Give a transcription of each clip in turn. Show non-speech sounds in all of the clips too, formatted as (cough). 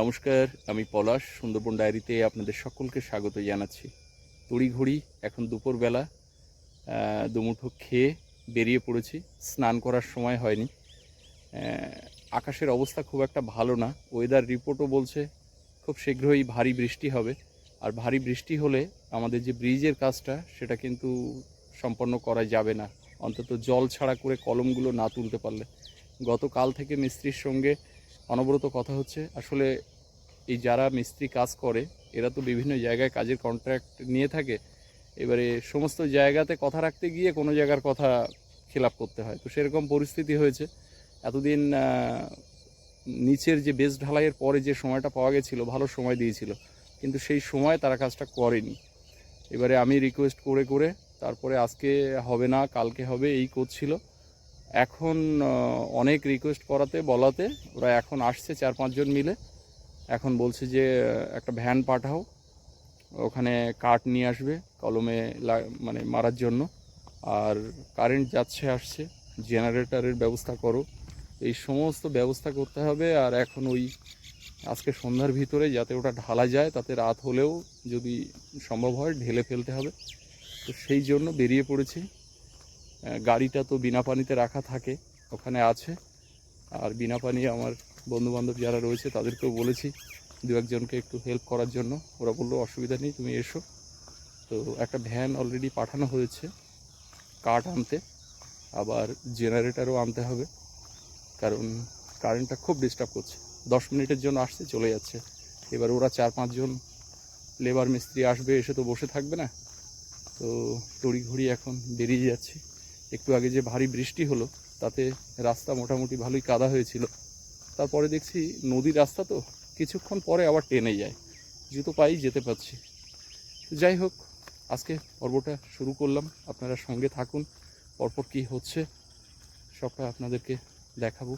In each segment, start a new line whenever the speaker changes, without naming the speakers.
নমস্কার, আমি পলাশ, সুন্দরবন ডায়েরিতে আপনাদের সকলকে স্বাগত জানাচ্ছি। তড়িঘড়ি, এখন দুপুরবেলা দুমুঠো খেয়ে বেরিয়ে পড়েছি। স্নান করার সময় হয়নি। আকাশের অবস্থা খুব একটা ভালো না। ওয়েদার রিপোর্টও বলছে, খুব শীঘ্রই ভারী বৃষ্টি হবে। আর ভারী বৃষ্টি হলে আমাদের যে ব্রিজের কাজটা, সেটা কিন্তু সম্পন্ন করা যাবে না। অন্তত জল ছাড়া করে কলমগুলো না তুলতে পারলে। গতকাল থেকে মিস্ত্রির সঙ্গে অনবরত কথা হচ্ছে। আসলে এই যারা মিস্ত্রি কাজ করে, এরা তো বিভিন্ন জায়গায় কাজের কন্ট্রাক্ট নিয়ে থাকে। এবারে সমস্ত জায়গাতে কথা রাখতে গিয়ে কোনো জায়গার কথা খেলাপ করতে হয়। তো সেরকম পরিস্থিতি হয়েছে। এতদিন নিচের যে বেস ঢালাইয়ের পরে যে সময়টা পাওয়া গেছিল, ভালো সময় দিয়েছিল। কিন্তু সেই সময় তারা কাজটা করেনি। এবারে আমি রিকোয়েস্ট করে করে তারপরে আজকে হবে না, কালকে হবে, এই করছিল। এখন অনেক রিকোয়েস্ট করাতে, বলাতে, ওরা এখন আসছে চার পাঁচজন মিলে। এখন বলছে যে, একটা ভ্যান পাঠাও, ওখানে কাঠ নিয়ে আসবে, কলমে মানে মারার জন্য, আর কারেন্ট যাচ্ছে, আসছে, জেনারেটরের ব্যবস্থা করো। এই সমস্ত ব্যবস্থা করতে হবে, আর এখন ওই আজকে সন্ধ্যার ভিতরে যাতে ওটা ঢালা যায়, তাতে রাত হলেও যদি সম্ভব হয়, ঢেলে ফেলতে হবে। তো সেই জন্য বেরিয়ে পড়েছি। গাড়িটা তো বিনা পানিতে রাখা থাকে, ওখানে আছে। আর বিনা পানি আমার বন্ধুবান্ধব যারা রয়েছে তাদেরকেও বলেছি দু একজনকে একটু হেল্প করার জন্য। ওরা বলল, অসুবিধা নেই, তুমি এসো। তো একটা ভ্যান অলরেডি পাঠানো হয়েছে কাঠ আনতে। আবার জেনারেটারও আনতে হবে, কারণ কারেন্টটা খুব ডিস্টার্ব করছে। দশ মিনিটের জন্য আসছে, চলে যাচ্ছে। এবার ওরা চার পাঁচজন লেবার মিস্ত্রি আসবে, এসে তো বসে থাকবে না। তো তড়িঘড়ি এখন বেরিয়ে যাচ্ছি। একটু আগে যে ভারী বৃষ্টি হলো, তাতে রাস্তা মোটামুটি ভালোই কাদা হয়েছিল। তারপরে দেখছি নদীর রাস্তা তো কিছুক্ষণ পরে আবার টেনে যায়। জুতো পাই যেতে পারছি। যাই হোক, আজকে পর্বটা শুরু করলাম। আপনারা সঙ্গে থাকুন, পরপর কী হচ্ছে সবটা আপনাদেরকে দেখাবো।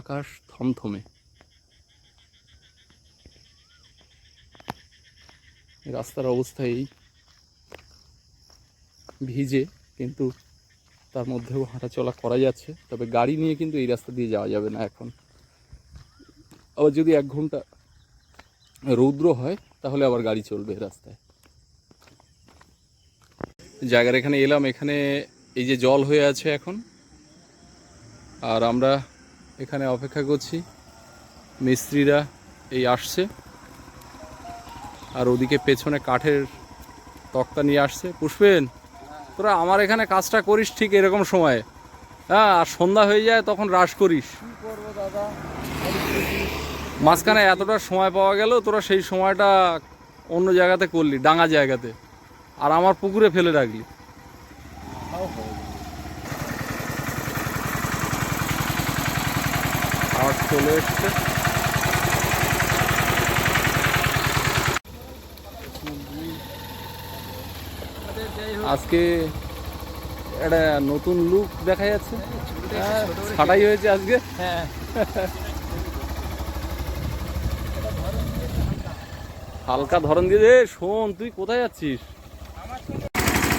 আকাশ থমথমে। রাস্তার অবস্থা এই ভিজে, কিন্তু তার মধ্যেও হাঁটাচলা করা যাচ্ছে। তবে গাড়ি নিয়ে কিন্তু এই রাস্তা দিয়ে যাওয়া যাবে না এখন। আবার যদি এক ঘণ্টা রৌদ্র হয়, তাহলে আবার গাড়ি চলবে রাস্তায়। জায়গার এখানে এলাম, এখানে এই যে জল হয়ে আছে এখন। আর আমরা এখানে অপেক্ষা করছি। মিস্ত্রিরা এই আসছে। আর ওদিকে পেছনে কাঠের তক্তা নিয়ে আসছে। পুষ্পেন! তোরা আমার এখানে কাজটা করিস ঠিক এরকম সময়ে। হ্যাঁ আর সন্ধ্যা হয়ে যায় তখন রাশ করিস। মাঝখানে এতটা সময় পাওয়া গেল তোরা সেই সময়টা অন্য জায়গাতে করলি ডাঙা জায়গাতে। আর আমার পুকুরে ফেলে রাখলি। আর চলে এসছে। আজকে একটা নতুন লুক দেখা যাচ্ছে। হ্যাঁ, ছাটাই হয়েছে আজকে। হালকা ধরন দিয়ে দে শোন তুই কোথায় যাচ্ছিস?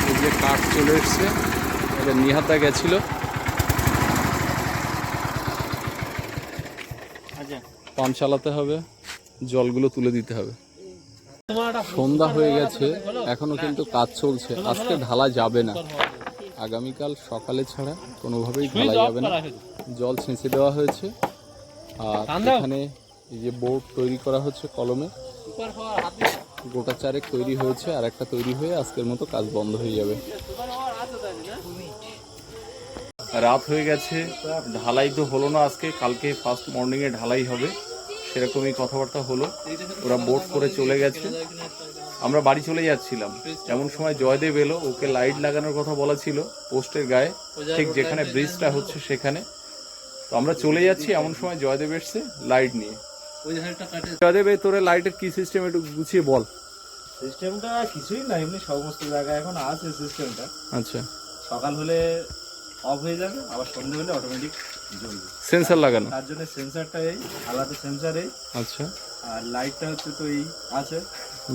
এই যে কাঠ চলে এসছে এটা নিহাতা গেছিল। পান চালাতে হবে জলগুলো তুলে দিতে হবে। সন্ধ্যা হয়ে গেছে এখনও কিন্তু কাজ চলছে। আজকে ঢালা যাবে না। আগামীকাল সকালে ছাড়া কোনোভাবেই ঢালা যাবে না। জল ছেঁচে দেওয়া হয়েছে। আর এখানে এই যে বোর্ড তৈরি করা হচ্ছে কলমে। গোটা চারেক তৈরি হয়েছে আর একটা তৈরি হয়ে আজকের মতো কাজ বন্ধ হয়ে যাবে। রাত হয়ে গেছে ঢালাই তো হলো না আজকে কালকে ফার্স্ট মর্নিংয়ে ঢালাই হবে। সেরকমই কথাবার্তা হলো। ওরা বোট করে চলে গেছে। আমরা বাড়ি চলে যাচ্ছিলাম। এমন সময় জয়দেব এলো। ওকে লাইট লাগানোর কথা বলা ছিল পোস্টের গায়ে। ঠিক যেখানে ব্রিজটা হচ্ছে সেখানে। তো আমরা চলে যাচ্ছি। এমন সময় জয়দেব এসছে লাইট নিয়ে। জয়দেব তোরে লাইটের কি সিস্টেম একটু গুছিয়ে বল।
সিস্টেমটা কিছুই না। এমনি সমস্ত জায়গায় এখন আছে সিস্টেমটা
আচ্ছা।
সকাল হলে অফ হয়ে যাবে। আবার সন্ধে হলে অটোমেটিক
সেন্সার লাগানো?
তার জন্য সেন্সারটা এই আলাদা সেন্সার এই।
আচ্ছা।
আর লাইটটা হচ্ছে তো এই আছে।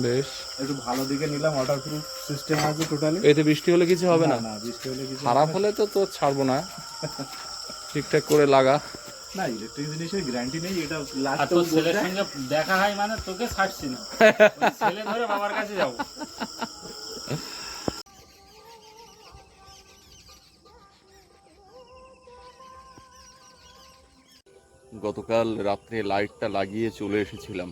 বেশ।
একটু ভালো দিকে নিলাম ওয়াটারপ্রুফ সিস্টেম আছে টোটালি
এতে বৃষ্টি হলে কিছু হবে না?
না বৃষ্টি হলে কিছু
খারাপ হলে তো তোর ছাড়বো না। ঠিকঠাক করে লাগা।
না ইলেকট্রিক জিনিসের গ্যারান্টি নেই এটা লাস্ট
তোর ছেলের সঙ্গে দেখা হয় মানে তোকে ছাড়ছি না। (laughs) ছেলে ধরে বাবার কাছে যাব।
গতকাল রাত্রে লাইটটা লাগিয়ে চলে এসেছিলাম।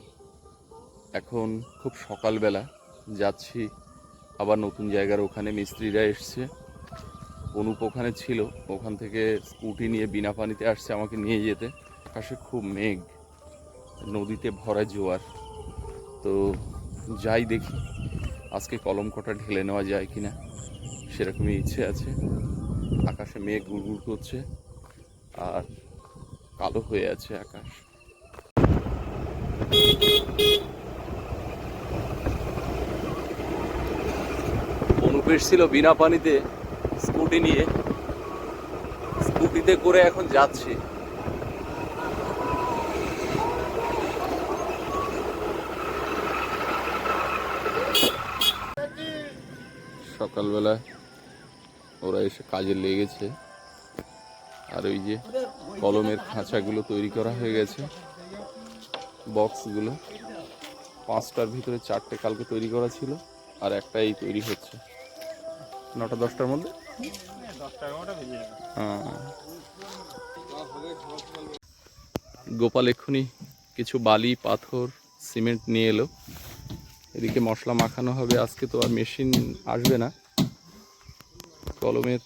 এখন খুব সকালবেলা, যাচ্ছি, আবার নতুন জায়গার ওখানে মিস্ত্রিরা এসছে। অনুপ ওখানে ছিল, ওখান থেকে স্কুটি নিয়ে বিনা পানিতে আসছে আমাকে নিয়ে যেতে। আকাশে খুব মেঘ, নদীতে ভরা জোয়ার। তো যাই দেখি, আজকে কলম কটা ঢেলে নেওয়া যায় কি না সেরকমই ইচ্ছে আছে। আকাশে মেঘ গুড়গুড় করছে, আর কালো হয়ে আছে আকাশ। অনুপ ছিল বিনা পানিতে স্কুটি নিয়ে। স্কুটিতে করে এখন যাচ্ছি। সকালবেলা ওরা এসে কাজে লেগেছে। আর ওই যে কলমের খাঁচাগুলো তৈরি করা হয়ে গেছে। বক্সগুলো পাঁচটার ভিতরে চারটে কালকে তৈরি করা ছিল আর একটাই তৈরি হচ্ছে। নটা, দশটার মধ্যে? হ্যাঁ। গোপাল এক্ষুনি কিছু বালি, পাথর, সিমেন্ট নিয়ে এলো। এদিকে মশলা মাখানো হবে, আজকে তো আর মেশিন আসবে না। কলমের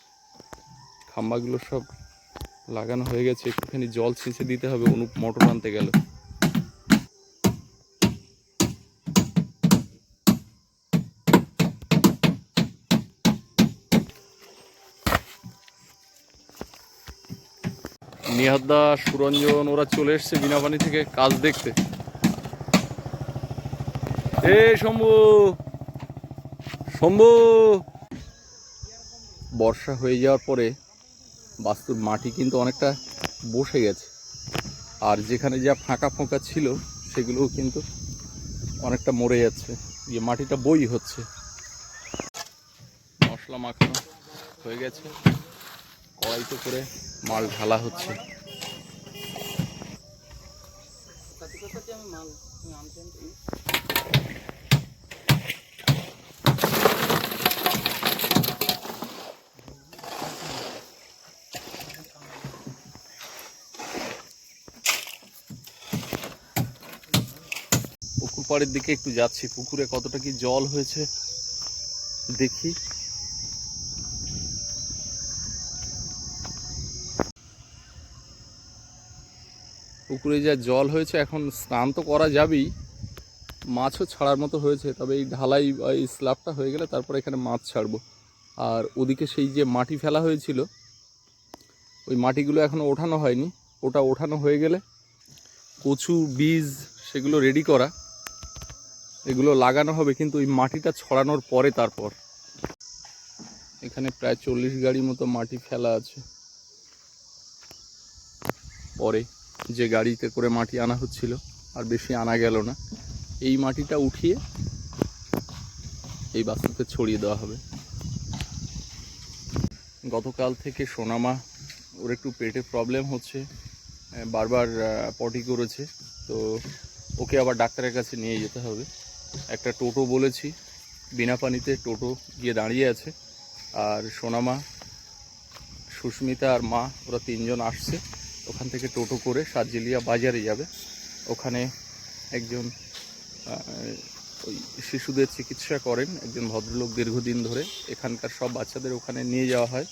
খাম্বাগুলো সব লাগানো হয়ে গেছে, একটুখানি জল ছিঁচে দিতে হবে, অনুপ মোটর আনতে গেল। নিহাদ্দা সুরঞ্জন, ওরা চলে এসছে বিনাপানি থেকে কাজ দেখতে। এ, শম্ভু! শম্ভু! বর্ষা হয়ে যাওয়ার পরে বাস্তুর মাটি কিন্তু অনেকটা বসে গেছে। আর যেখানে যা ফাঁকা ফোঁকা ছিল, সেগুলোও কিন্তু অনেকটা মরে যাচ্ছে। যে মাটিটা বই হচ্ছে। মশলা মাখানো হয়ে গেছে। কড়াইতে করে মাল ঢালা হচ্ছে। পাড়ের দিকে একটু যাচ্ছি, পুকুরে কতটা কি জল হয়েছে দেখি। পুকুরে যা জল হয়েছে, এখন স্নান তো করা যাবেই। মাছও ছাড়ার মতো হয়েছে, তবে এই ঢালাই বা এই স্ল্যাবটা হয়ে গেলে তারপর এখানে মাছ ছাড়বো। আর ওদিকে সেই যে মাটি ফেলা হয়েছিল, ওই মাটিগুলো এখনও ওঠানো হয়নি। ওটা ওঠানো হয়ে গেলে কচু, বীজ, সেগুলো রেডি করা। এগুলো লাগানো হবে কিন্তু ওই মাটিটা ছড়ানোর পরে তারপর। এখানে প্রায় চল্লিশ গাড়ি মতো মাটি ফেলা আছে। পরে যে গাড়িতে করে মাটি আনা হচ্ছিল, আর বেশি আনা গেল না। এই মাটিটা উঠিয়ে এই বাস্তুতে ছড়িয়ে দেওয়া হবে। গতকাল থেকে সোনামা, ওর একটু পেটে প্রবলেম হচ্ছে বারবার পটি করেছে। তো ওকে আবার ডাক্তারের কাছে নিয়ে যেতে হবে। একটা টোটো বলেছি, বিনা পানিতে টোটো গিয়ে দাঁড়িয়ে আছে। আর সোনামা, সুস্মিতা আর মা, ওরা তিনজন আসছে। ওখান থেকে টোটো করে সাতজিলিয়া বাজারে যাবে। ওখানে একজন ওই শিশুদের চিকিৎসা করেন, একজন ভদ্রলোক দীর্ঘদিন ধরে। এখানকার সব বাচ্চাদের ওখানে নিয়ে যাওয়া হয়।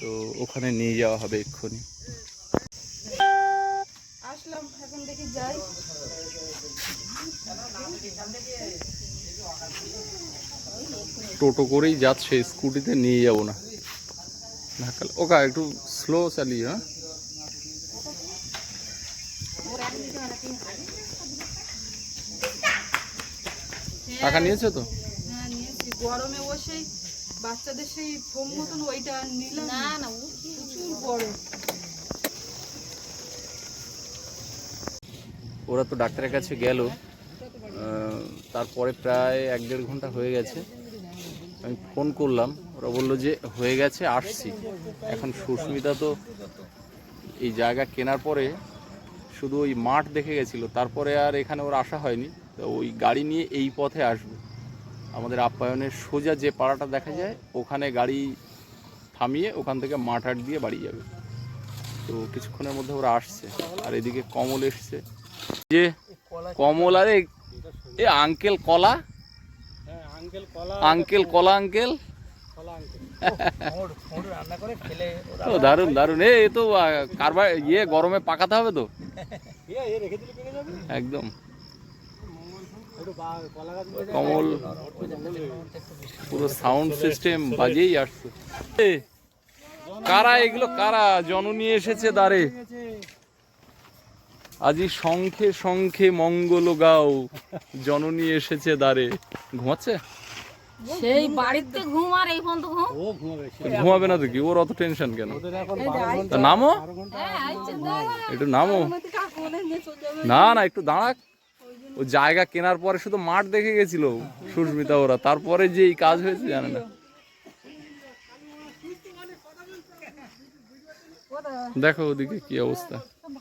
তো ওখানে নিয়ে যাওয়া হবে এক্ষুনি।
আসলাম, এখন দেখি যাই।
টোটো করেই যাচ্ছে স্কুটিতে নিয়ে যাব না। ঢাকা ওকা একটু স্লো চালিয়ে হ্যাঁ? টাকা নিয়েছো তো?
হ্যাঁ নিয়েছি। গরমে বসেই বাচ্চাদের সেই ফোম মতন ওইটা নিলাম। না না প্রচুর গরম।
ওরা তো ডাক্তারের কাছে গেল। তারপরে প্রায় এক দেড় ঘণ্টা হয়ে গেছে। আমি ফোন করলাম, ওরা বলল যে হয়ে গেছে, আসছি। এখন সুস্মিতা তো এই জায়গা কেনার পরে শুধু ওই মাঠ দেখে গেছিল, তারপরে আর এখানে ওর আসা হয়নি। তো ওই গাড়ি নিয়ে এই পথে আসবে। আমাদের আপ্যায়নের সোজা যে পাড়াটা দেখা যায়, ওখানে গাড়ি থামিয়ে ওখান থেকে মাঠ হাট দিয়ে বাড়ি যাবে। তো কিছুক্ষণের মধ্যে ওরা আসছে, আর এদিকে কমল এসছে। যে কমল, আরে এ আঙ্কেল কলা?
হ্যাঁ আঙ্কেল কলা
আঙ্কেল কলা আঙ্কেল?
কলা আঙ্কেল।
রান্না করে খেলে
ও দারুণ দারুণ এ এ তো কারবার ইয়ে গরমে পাকাতে হবে তো?
এ রেখে দিলে পেকে যাবে?
একদম। কমল। পুরো সাউন্ড সিস্টেম বাজেই আসছে। কারা এগুলো? কারা? জননী এসেছে দাঁড়ে আজি শঙ্খে শঙ্খে মঙ্গল গাও জননী এসেছে দাঁড়ে ঘুমাচ্ছে?
সেই বাড়িতে ঘুম আর এই পর্যন্ত ঘুম?
ও ঘুমাবে সে
ঘুমাবে না তো কি? ওর অত টেনশন কেন? তা নামো?
হ্যাঁ।
একটু নামো। না না একটু দাঁড়াক। ও জায়গা কেনার পরে শুধু মাঠ দেখে গেছিল সুস্মিতা ওরা। তারপরে যে এই কাজ হয়েছে জানে না। দেখো ওদিকে কি অবস্থা।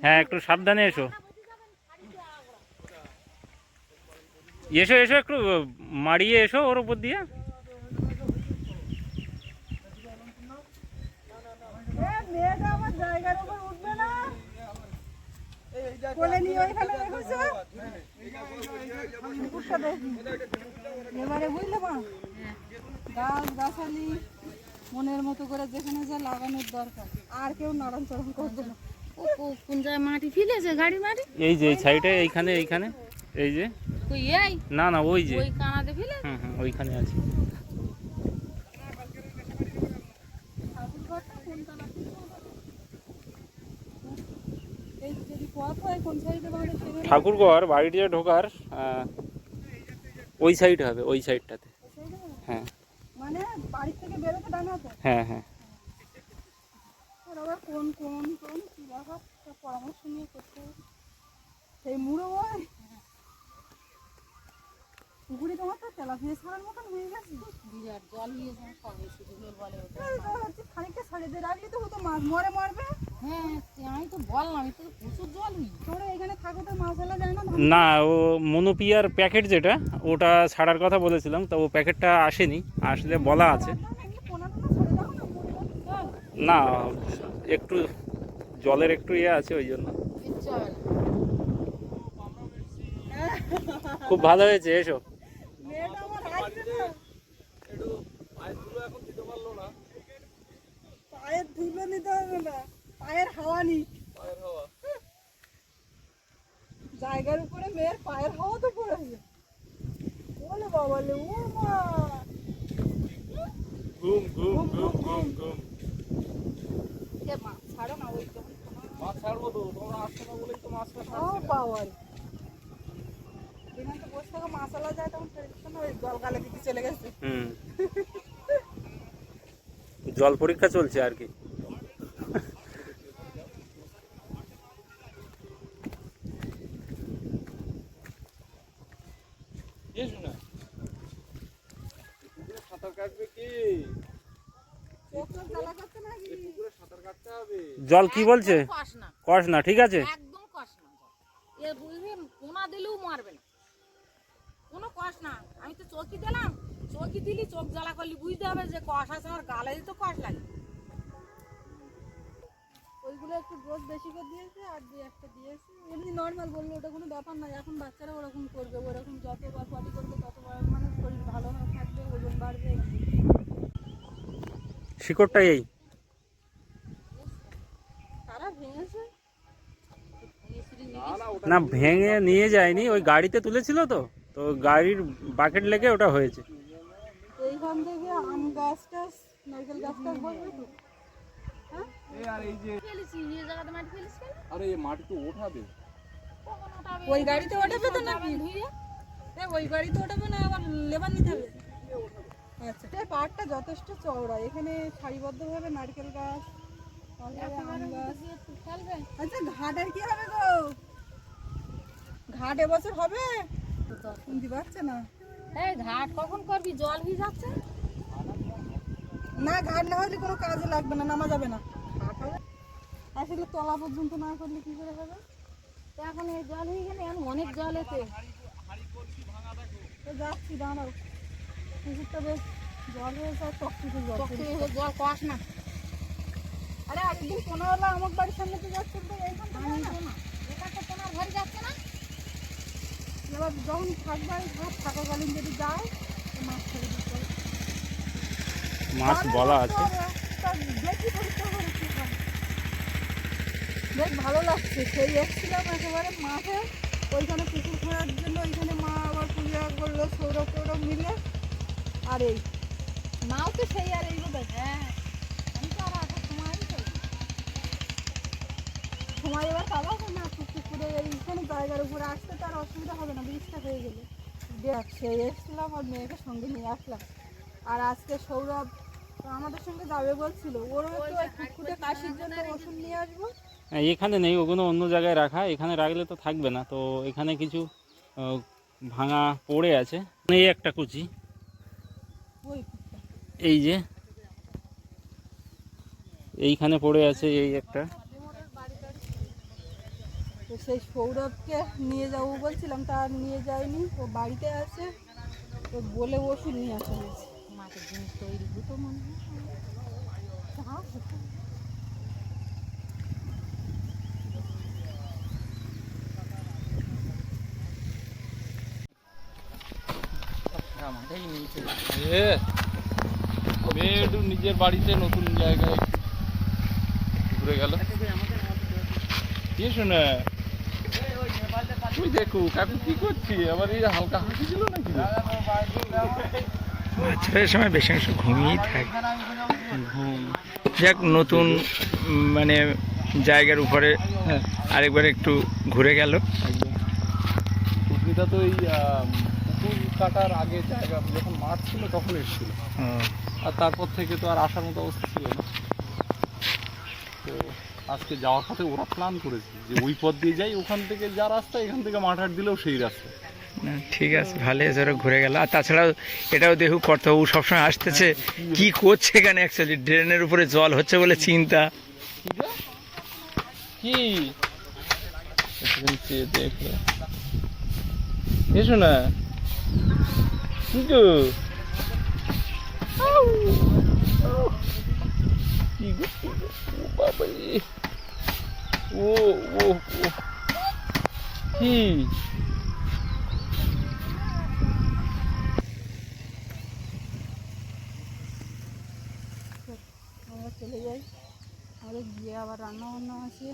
হ্যাঁ একটু সাবধানে এসো। এসো এসো একটু মারিয়ে এসো ওর উপর দিয়ে।
মেয়েটা আমার জায়গার উপর উঠবে না? কোলে নিয়ে ওইখানে রেখেছে? কুকুরটা দেখি এবারে বুঝলে মা? গাছ গাছালি মনের মতো করে যেখানে যা লাগানোর দরকার। আর কেউ নাড়ান চরণ করবে না।
ও কোন জায়গায় মাটি ফেলেছে? গাড়ি মাটি?
এই যে সাইডে এইখানে এইখানে এই যে। না না ওই যে।
ওই কানাতে ফেলে
হ্যাঁ ওইখানে আছে
এই যদি পথ হয় কোন সাইডে বাঁধে সেখানে
ঠাকুরঘর বাড়িতে ঢোকার ওই সাইড হবে ওই সাইডটাতে হ্যাঁ।
মানে বাড়ি থেকে বেরোতে ডানাতে
হ্যাঁ হ্যাঁ।
কোন কোন কোন ব্যাপার? পরামর্শ নিয়ে করতে হবে। সেই মুড়ো ওই পুকুরে তোমার তো তেলাপিয়া ছাড়ার মতন হয়ে গেছে।
বিরাট জল নিয়ে কবে শুধু বলে
খানিকটা ছাড়ে দিয়ে রাখলে তো হতো মাছ মরে মরবে।
হ্যাঁ নি
ও মনোপিয়ার প্যাকেট যেটা ওটা ছাড়ার কথা বলেছিলাম তো ও প্যাকেটটা আসেনি আসলে বলা আছে।
না
একটু জলের একটু ইয়ে আছে ওই জন্য। খুব ভালো হয়েছে এসো।
মেয়েটা আমার আসবে না। পায়ের ধুলো নিতে হবে না। পায়ের হাওয়া নি। জায়গার উপরে মেয়ের পায়ের হাওয়া তো পড়েছে। বলে বাবা লে ও মা।
ঘুম ঘুম ঘুম ঘুম ঘুম
এ মা ছাড়ো না ওই তো।
মাছ ছাড়বো তো তোমরা আসছো না বলেই তো মাছটা
ও বাবা যেখানে তো বসে থাকা মাসালা যায় তখন ছেড়ে দিচ্ছে না ওই জল গালে দিকে চলে গেছে।
হুম। (laughs) জল পরীক্ষা চলছে আর কি
এসো না সাঁতার কাটবে কি
চোখ চোখ জ্বালা করছে নাকি
সাঁতার কাটতে হবে
জল কি বলছে?
কষ না।
ঠিক আছে?
একদম কষ না জল। এ বুঝবি কোনা দিলেও মারবে না। কোনো কষ না। আমি তো চকি দিলাম চকি দিলি চোখ জ্বালা করলি বুঝতে হবে যে কষ আছে আমার গালে তো কষ লাগে।
ওইগুলো একটু ডোজ বেশি করে দিয়েছে আর দিয়ে একটা দিয়েছে। এমনি নর্মাল বলল ওটা কোনো ব্যাপার নয়। এখন বাচ্চারা ওরকম করবে ওরকম যতবার পটি করবে ততবার মানে শরীর ভালো হয়ে থাকবে ওজন বাড়বে।
শিকড়টা এই
তারা ভেঙেছে
না ভেঙে নিয়ে যায়নি ওই গাড়িতে তুলেছিল তো তো গাড়ির বাকেট লেগে ওটা হয়েছে।
এইখান থেকে আম গাছটাছ নারকেল গাছ টাছ বলবে তো? হ্যাঁ?
এই জায়গাতে মাটি ফেলিস কেন?
তো ওঠাবে।
ওই গাড়িতে ওঠাবে তো
ধুয়ে?
ওই গাড়িতে ওঠাবে না আবার লেবার নিতে হবে। আচ্ছা এই পাহাড়টা যথেষ্ট চওড়া এখানে সারিবদ্ধভাবে নারকেল গাছ আম গাছ। আচ্ছা ঘাটের কি হবে গো? ঘাট এবছর হবে? শুনতে পাচ্ছে না?
এই ঘাট কখন করবি? জল ভিজাচ্ছে
না ঘাট না হলে কোনো কাজে লাগবে না নামা যাবে না। আসলে তলা পর্যন্ত না করলে কি করে হবে?
তো এখন এই জল হয়ে গেলে এখন অনেক জল এতে।
তো যাচ্ছি দাঁড়াও। পুকুরটা বেশ জল হয়েছে জল
কষ না।
আরে একদিন কোনাওয়ালা আমার বাড়ির সামনে তো যাচ্ছে তো এইখান থেকে না।
এটা তো তোমার ঘরে যাচ্ছে
এবার যখন থাকবে ঘাট থাকাকালীন যদি যায় মাছ ছেড়ে দিতে
মাছ বলা আছে?
দেখি পরীক্ষা করে কি হয়। বেশ ভালো লাগছে। সেই এসছিলাম একেবারে মাঠে। ওইখানে পুকুর খোঁড়ার জন্য ওইখানে মা আবার পূজা করল সৌরভ টৌরভ মিলে। আর এই মাও তো সেই আর এই বোধ
হ্যাঁ। আমি তো আর আসার সময়
সময় এবার পাবো না এইখানে জায়গার উপরে আসতে তার অসুবিধা হবে না ব্রিজটা হয়ে গেলে। সেই এসছিলাম আর মেয়েকে সঙ্গে নিয়ে আসলাম। আর আজকে সৌরভ আমাদের সঙ্গে যাবে বলছিল ওরও একটু ওই কাশির জন্য ওষুধ নিয়ে আসব।
হ্যাঁ, এখানে নেই ওগুলো অন্য জায়গায় রাখা এখানে রাখলে তো থাকবে না। তো এখানে কিছু ভাঙা পড়ে আছে। এই একটা কুচি। এই যে এইখানে পড়ে আছে এই একটা।
তো সেই সৌরভকে নিয়ে যাব বলছিলাম তা আর নিয়ে যায়নি ও বাড়িতে আছে তো বলে ওষুধ নিয়ে আসা হয়েছে।
মাছের জিনিস তৈরি দুটো মনে হয়।
একটু নিজের বাড়িতে নতুন জায়গায় ঘুরে গেল। কি শোনে? তুই দেখো কাকু কি করছি? আবার এই হালকা হাসি ছিল নাকি?
বাচ্চাদের সময় বেশি অংশ ঘুমিয়েই থাকে।
ঘুম।
যাক নতুন মানে জায়গার উপরে
হ্যাঁ।
আরেকবার একটু ঘুরে গেল।
সুস্মিতা তো এই পুকুর কাটার আগে জায়গা যখন মাঠ ছিল তখন এসেছিল। আর তারপর থেকে তো আর আসার মতো অবস্থা ছিল না। আজকে যাওয়ার পথে ওরা প্ল্যান করেছে যে ওই পথ দিয়ে যাই ওখান থেকে যা রাস্তা এখান থেকে মাঠার দিলেও সেই রাস্তা।
না, ঠিক আছে ভালো হয়েছে ওরা ঘুরে গেল। আর তাছাড়াও এটাও দেখু কর্তব্য সবসময় আসতেছে। কি করছে এখানে অ্যাকচুয়ালি ড্রেনের উপরে জল হচ্ছে বলে চিন্তা।
কি? দেখো এসো না। কি গো? আউ, আউ। কি গো বাবা। ও ও ও কি
আমরা চলে যাই আমাদের গিয়ে আবার রান্না বান্না আছে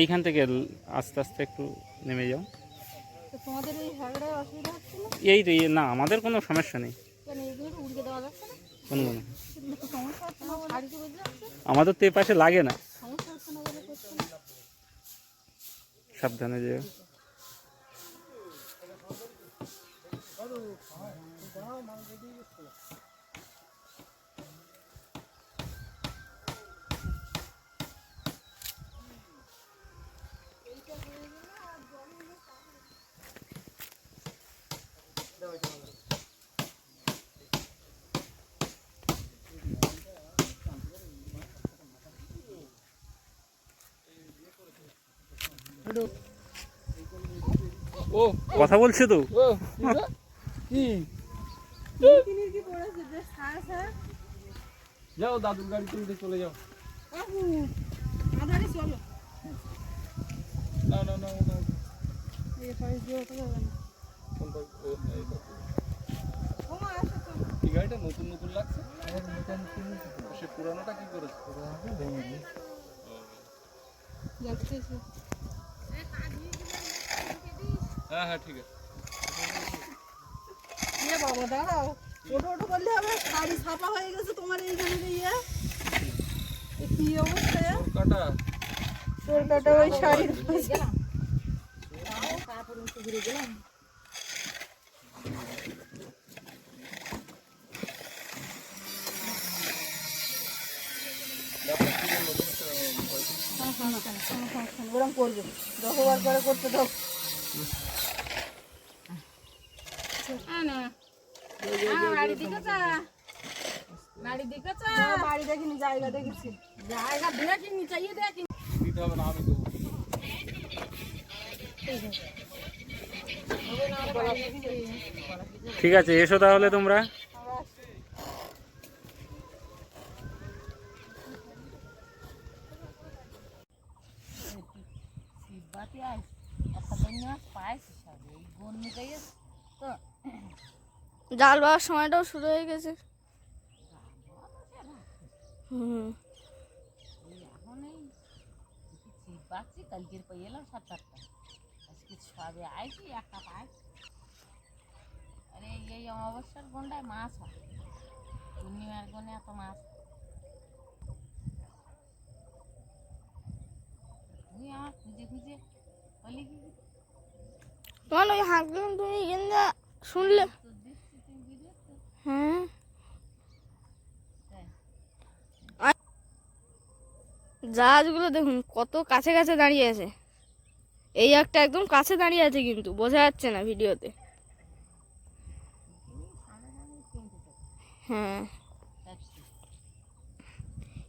এইখান থেকে আস্তে আস্তে একটু নেমে যাও।
তো তোমাদের এই হ্যাগড়ায় অসুবিধা হচ্ছে না?
এই না আমাদের কোনো সমস্যা নেই।
কেন এইগুলো উড়িয়ে দেওয়া যাচ্ছে না?
কোনো কোনো
সেগুলো তো সমস্যা হচ্ছে না বলে
শাড়ি তো বেঁধে যাচ্ছে
আমাদের তো এ পাশে লাগে না। সাবধানে যেও। কথা বলছে তো?
ও কি? যাও দাদুর গাড়ি তুলতে চলে যাও। না না না না।
এই
গাড়িটা নতুন নতুন লাগছে? সে পুরানোটা কি করেছে
যাচ্ছে এসে।
এই কাজ হয়ে গেলে রেখে দিস
হ্যাঁ হ্যাঁ ঠিক আছে
ইয়ে বাবা দাঁড়াও ওটো ওটো করলে হবে শাড়ি ছাপা হয়ে গেছে তোমার এইখানে যে ইয়ে এ কি অবস্থা এ?
কাটা
তোর কাটা ওই শাড়ির
গেলাম তাও তারপরে একটু ঘুরে গেলাম
ওরম করবে যতবার করে করতে দাও
হ্যাঁ না হ্যাঁ, বাড়ি দিকেছা বাড়ি দিকেছা
না, বাড়ি দেখিনি জায়গা দেখেছি
জায়গা দেখিনি চাইয়ে দেখি
দিতে হবে না আমি দেবো
ঠিক আছে এসো তাহলে তোমরা
শিববাতি আইস একটা দিন পাইছি সব এই গন্ডি গাইয়ে তো
জাল বাবার সময়টাও শুরু হয়ে গেছে। হুম।
পাচ্ছি কালকের পেয়ে এলাম সাত আটটা আজকে সবে আইছি একটা পাই আরে এই অমাবস্যার গন্ডায় মাছ হয়। পূর্ণিমার গনে এত মাছ। তুই আমার খুঁজে খুঁজে বলি কি?
তোমার ওই হাঁকলাম তুমি শুনলে
তোর দিচ্ছি তুই বুঝে তো
হ্যাঁ। জাহাজগুলো দেখুন, কত কাছে কাছে দাঁড়িয়ে আছে। এই একটা একদম কাছে দাঁড়িয়ে আছে কিন্তু, বোঝা যাচ্ছে না ভিডিওতে। হ্যাঁ।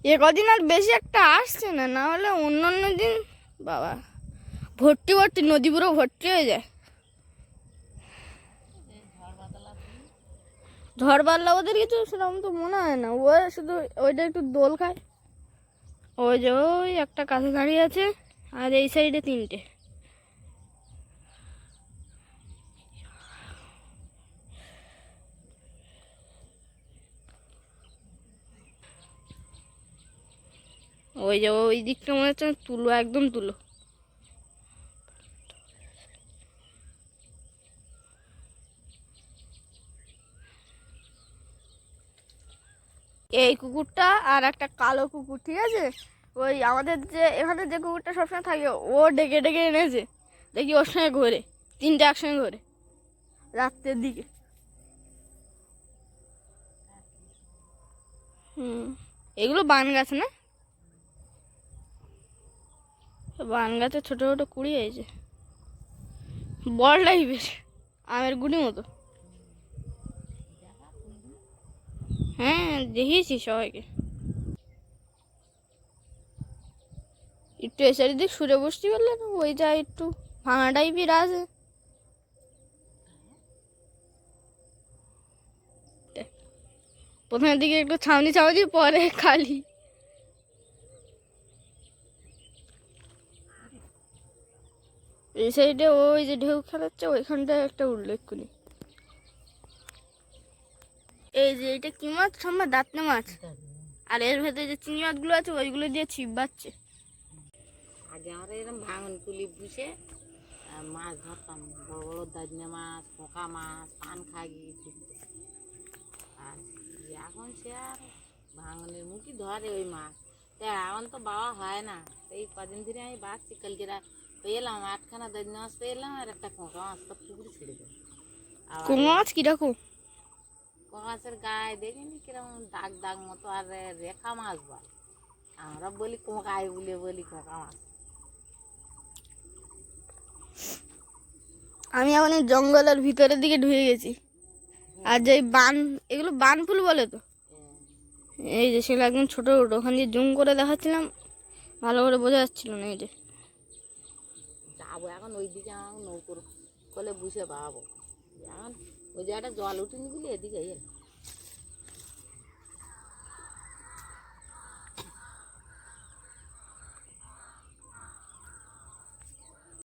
এ কদিন আর বেশি একটা আসছে না না হলে অন্য অন্য দিন, বাবা। ভর্তি ভর্তি, নদী পুরো ভর্তি হয়ে যায়। ঝড় বাদলা ওদের কিছু সেরকম তো মনে হয় না। ও শুধু ওইটা একটু দোল খায়। ওই যে ওই একটা কাছে দাঁড়িয়ে আছে, আর এই সাইডে তিনটে। ওই যে ওই দিকটা মনে হচ্ছে তুলো, একদম তুলো। এই কুকুরটা আর একটা কালো কুকুর, ঠিক আছে? ওই আমাদের যে, এখানে যে কুকুরটা সবসময় থাকে, ও ডেকে ডেকে এনেছে। দেখি ওর সঙ্গে ঘোরে, তিনটে একসঙ্গে ঘোরে, রাত্রের দিকে। হুম, এগুলো বান গাছ না? বান গাছে ছোটো ছোটো কুড়ি হয়েছে বড় টাইপের আমের গুড়ি মতো। হ্যাঁ দেখিয়েছি সবাইকে। একটু এসে দিক সুরে বসতে পারলে না যা একটু ভাঙা টাইপের আছে। প্রথমের দিকে একটু ছাউনি ছাউনি, পরে খালি। এই সাইডে ওই যে ঢেউ খেলাচ্ছে, ওইখানটায় একটা উল্লেখ করি। এই যে এটা কি মাছ? সম্ভব দাঁতনে মাছ। আর এর ভেতরে যে চিংড়ি মাছগুলো আছে ওইগুলো দিয়ে ছিপ বাচ্ছে
আগে আমরা এরকম ভাঙন তুলি বুঝে মাছ ধরতাম। বড় বড় দাজনে মাছ পোকা মাছ পান খাগি আর এখন সে আর ভাঙনের মুখই ধরে ওই মাছ। তা এখন তো বাবা হয় না। এই কদিন ধরে আমি বাঁচছি কালকে পেলাম আটখানা দাজনে মাছ পেলাম আর একটা পোকা মাছ তো পুকুরে ছেড়ে দেবো
কুমড়ো মাছ কীরকম?
মাছের গায়ে দেখিনি কীরকম দাগ দাগ মতো আর রেখা মাছ বল। আমরা বলি কোঁকায় বলে বলি কোঁকা মাছ।
আমি এখন জঙ্গলের ভিতরের দিকে ঢুকে গেছি। আর যে বান এগুলো বান ফুল বলে তো? এই যে সেগুলো একদম ছোটো ছোটো ওখান দিয়ে জুম করে দেখাচ্ছিলাম ভালো করে বোঝা যাচ্ছিল না এই যে।
যাব এখন ওই দিকে আমার নৌকোর কোলে বুঝে এখন ওই জায়গাটা জল উঠেনি বলে এদিকে এলাম